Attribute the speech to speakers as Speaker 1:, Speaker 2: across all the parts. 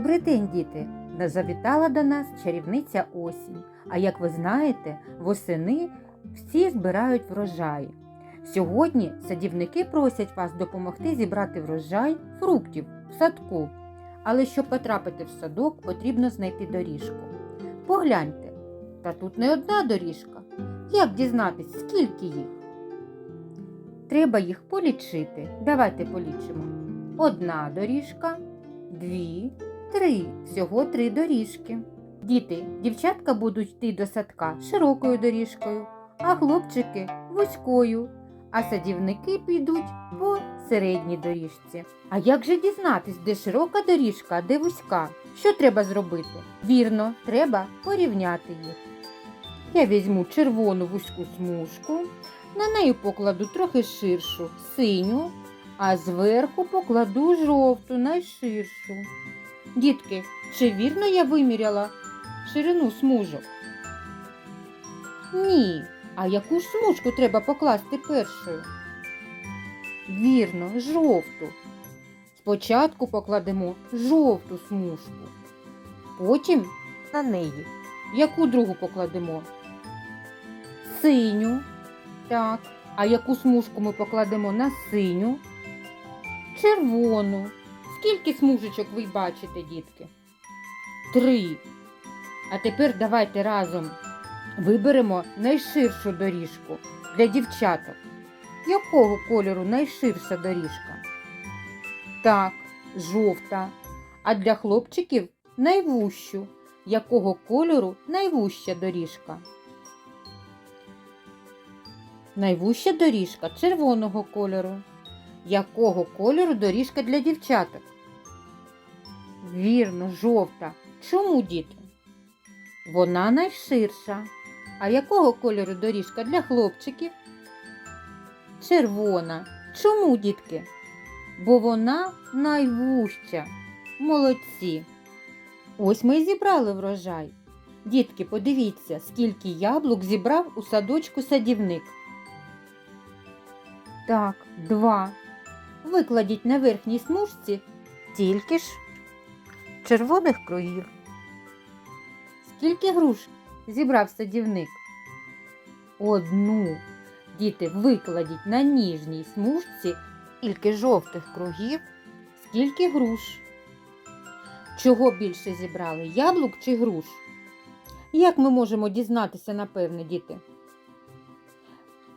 Speaker 1: день, діти! Завітала до нас чарівниця осінь. А як ви знаєте, восени всі збирають врожай. Сьогодні садівники просять вас допомогти зібрати врожай фруктів в садку. Але щоб потрапити в садок, потрібно знайти доріжку. Погляньте, та тут не одна доріжка. Як дізнатись, скільки їх? Треба їх полічити. Давайте полічимо. Одна доріжка, дві, три. Всього три доріжки. Діти, дівчатка будуть йти до садка широкою доріжкою, а хлопчики вузькою, а садівники підуть по середній доріжці. А як же дізнатись, де широка доріжка, а де вузька? Що треба зробити? Вірно, треба порівняти їх. Я візьму червону вузьку смужку, на неї покладу трохи ширшу синю, а зверху покладу жовту найширшу. Дітки, чи вірно я виміряла ширину смужок? Ні. А яку ж смужку треба покласти першою? Вірно, жовту. Спочатку покладемо жовту смужку, потім на неї. Яку другу покладемо? Синю. Так. А яку смужку ми покладемо на синю? Червону. Скільки смужечок ви бачите, дітки? Три. А тепер давайте разом виберемо найширшу доріжку для дівчаток. Якого кольору найширша доріжка? Так, жовта. А для хлопчиків найвущу. Якого кольору найвуща доріжка? Найвуща доріжка червоного кольору. Якого кольору доріжка для дівчаток? Вірно, жовта. Чому, діти? Вона найширша. А якого кольору доріжка для хлопчиків? Червона. Чому, дітки? Бо вона найвуща. Молодці. Ось ми і зібрали врожай. Дітки, подивіться, скільки яблук зібрав у садочку садівник. Так, два. Викладіть на верхній смужці тільки ж червоних кругів. Скільки груш зібрав садівник? Одну. Діти, викладіть на ніжній смужці скільки жовтих кругів, скільки груш. Чого більше зібрали? Яблук чи груш? Як ми можемо дізнатися, напевне, діти?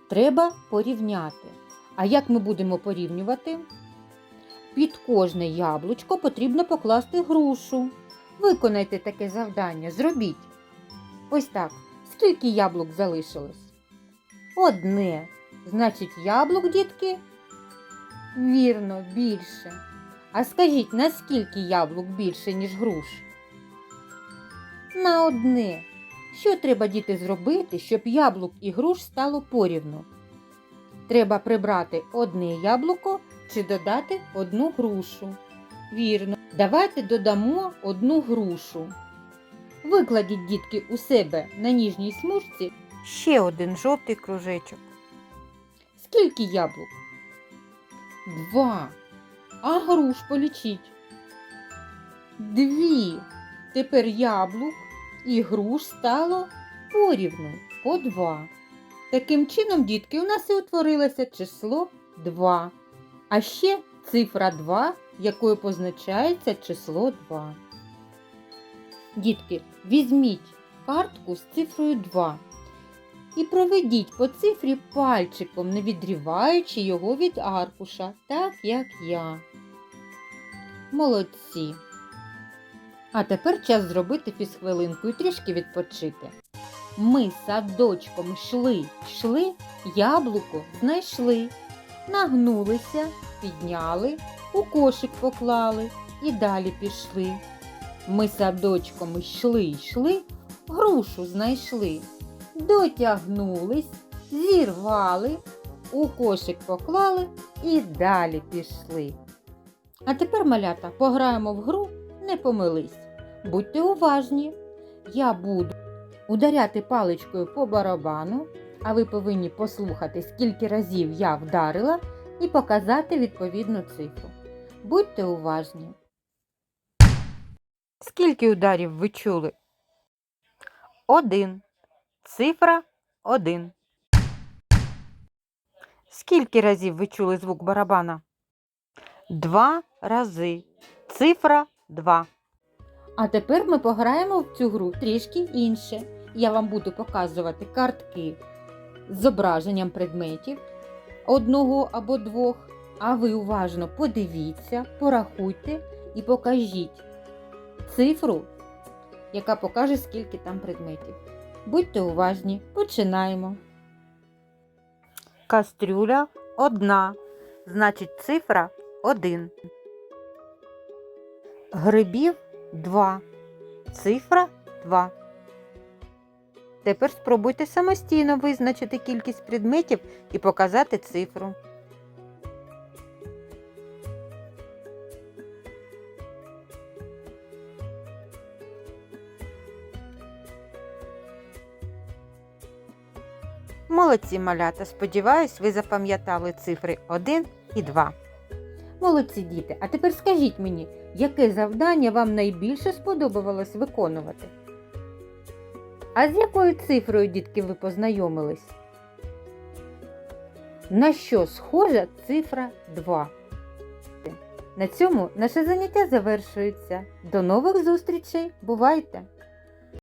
Speaker 1: Треба порівняти. А як ми будемо порівнювати? Під кожне яблучко потрібно покласти грушу. Виконайте таке завдання, зробіть. Ось так. Скільки яблук залишилось? Одне. Значить, яблук, дітки? Вірно, більше. А скажіть, наскільки яблук більше, ніж груш? На одне. Що треба діти зробити, щоб яблук і груш стало порівну? Треба прибрати одне яблуко чи додати одну грушу. Вірно, давайте додамо одну грушу. Викладіть, дітки, у себе на ніжній смужці ще один жовтий кружечок. Скільки яблук? Два. А груш полічіть. Дві. Тепер яблук і груш стало порівну по два. Таким чином, дітки, у нас і утворилося число 2. А ще цифра 2, якою позначається число 2. Дітки, візьміть картку з цифрою 2 і проведіть по цифрі пальчиком, не відріваючи його від аркуша, так як я. Молодці. А тепер час зробити фізхвилинку і трішки відпочити. Ми садочком йшли, йшли, яблуко знайшли, нагнулися, підняли, у кошик поклали і далі пішли. Ми садочком йшли, йшли, грушу знайшли, дотягнулись, зірвали, у кошик поклали і далі пішли. А тепер, малята, пограємо в гру, не помились. Будьте уважні, я буду ударяти паличкою по барабану, а ви повинні послухати, скільки разів я вдарила, і показати відповідну цифру. Будьте уважні! Скільки ударів ви чули? Один. Цифра один. Скільки разів ви чули звук барабана? Два рази. Цифра два. А тепер ми пограємо в цю гру трішки інше. Я вам буду показувати картки зображенням предметів одного або двох. А ви уважно подивіться, порахуйте і покажіть цифру, яка покаже, скільки там предметів. Будьте уважні, починаємо. Кастрюля одна, значить цифра один. Грибів два, цифра два. Тепер спробуйте самостійно визначити кількість предметів і показати цифру. Молодці малята, сподіваюсь, ви запам'ятали цифри 1 і 2. Молодці діти, а тепер скажіть мені, яке завдання вам найбільше сподобалось виконувати? А з якою цифрою, дітки, ви познайомились? На що схожа цифра 2? На цьому наше заняття завершується. До нових зустрічей! Бувайте!